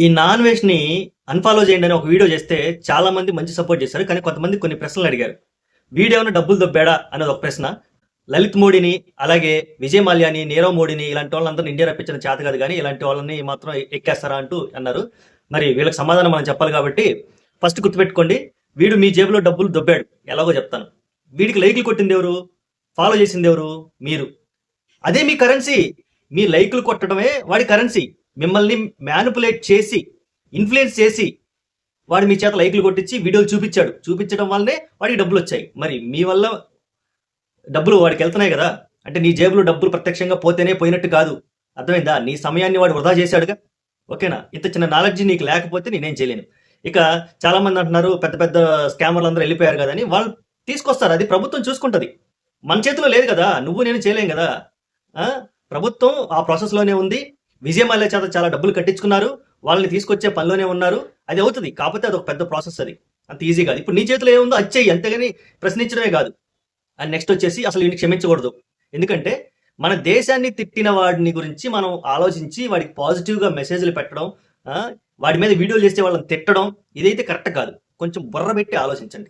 ఈ non వెజ్ని unfollow చేయండి అని ఒక వీడియో చేస్తే చాలా మంది మంచి సపోర్ట్ చేశారు కానీ కొంతమంది కొన్ని ప్రశ్నలు అడిగారు. వీడియో డబ్బులు దొబ్బాడా అనేది ఒక ప్రశ్న. లలిత్ మోడీని అలాగే విజయ్ మాల్యాని నీరవ్ మోడీని ఇలాంటి వాళ్ళందరినీ ఇండియా రప్పించిన చేత కాదు కానీ ఇలాంటి వాళ్ళని మాత్రం ఎక్కేస్తారా అంటూ అన్నారు. మరి వీళ్ళకి సమాధానం మనం చెప్పాలి కాబట్టి ఫస్ట్ గుర్తుపెట్టుకోండి. వీడు మీ జేబులో డబ్బులు దొబ్బాడు. ఎలాగో చెప్తాను. వీడికి లైకులు కొట్టింది ఎవరు? ఫాలో చేసింది ఎవరు? మీరు. అదే మీ కరెన్సీ మీ లైకులు కొట్టడమే వాడి కరెన్సీ మిమ్మల్ని మ్యానిపులేట్ చేసి ఇన్ఫ్లుయెన్స్ చేసి వాడు మీ చేత లైకులు కొట్టించి వీడియోలు చూపించాడు. చూపించడం వల్లనే వాడికి డబ్బులు వచ్చాయి. మరి మీ వల్ల డబ్బులు వాడికి వెళ్తున్నాయి కదా. అంటే నీ జేబులో డబ్బులు ప్రత్యక్షంగా పోతేనే పోయినట్టు కాదు. అర్థమైందా? నీ సమయాన్ని వాడు వృధా చేశాడుగా. ఓకేనా? ఇంత చిన్న నాలెడ్జ్ నీకు లేకపోతే నేనేం చేయలేను. ఇక చాలామంది అంటున్నారు పెద్ద పెద్ద స్కామర్లు అందరూ వెళ్ళిపోయారు కదా అని. వాళ్ళు తీసుకొస్తారు. అది ప్రభుత్వం చూసుకుంటుంది. మన చేతిలో లేదు కదా. నువ్వు నేను చేయలేం కదా. ప్రభుత్వం ఆ ప్రాసెస్లోనే ఉంది. ఉంది విజయమాల్య చేత చాలా డబ్బులు కట్టించుకున్నారు. వాళ్ళని తీసుకొచ్చే పనిలోనే ఉన్నారు. అది అవుతుంది. కాకపోతే అది ఒక పెద్ద ప్రాసెస్ అది. అంత ఈజీ కాదు. ఇప్పుడు నీ చేతిలో ఏముందో అది చెయ్యి. అంతేగాని ప్రశ్నించడమే కాదు. అండ్ నెక్స్ట్ వచ్చేసి అసలు వీడిని క్షమించకూడదు. ఎందుకంటే మన దేశాన్ని తిట్టిన వాడిని గురించి మనం ఆలోచించి వాడికి పాజిటివ్గా మెసేజ్లు పెట్టడం వాడి మీద వీడియోలు చేస్తే వాళ్ళని తిట్టడం ఇదైతే కరెక్ట్ కాదు. కొంచెం బుర్ర పెట్టి ఆలోచించండి.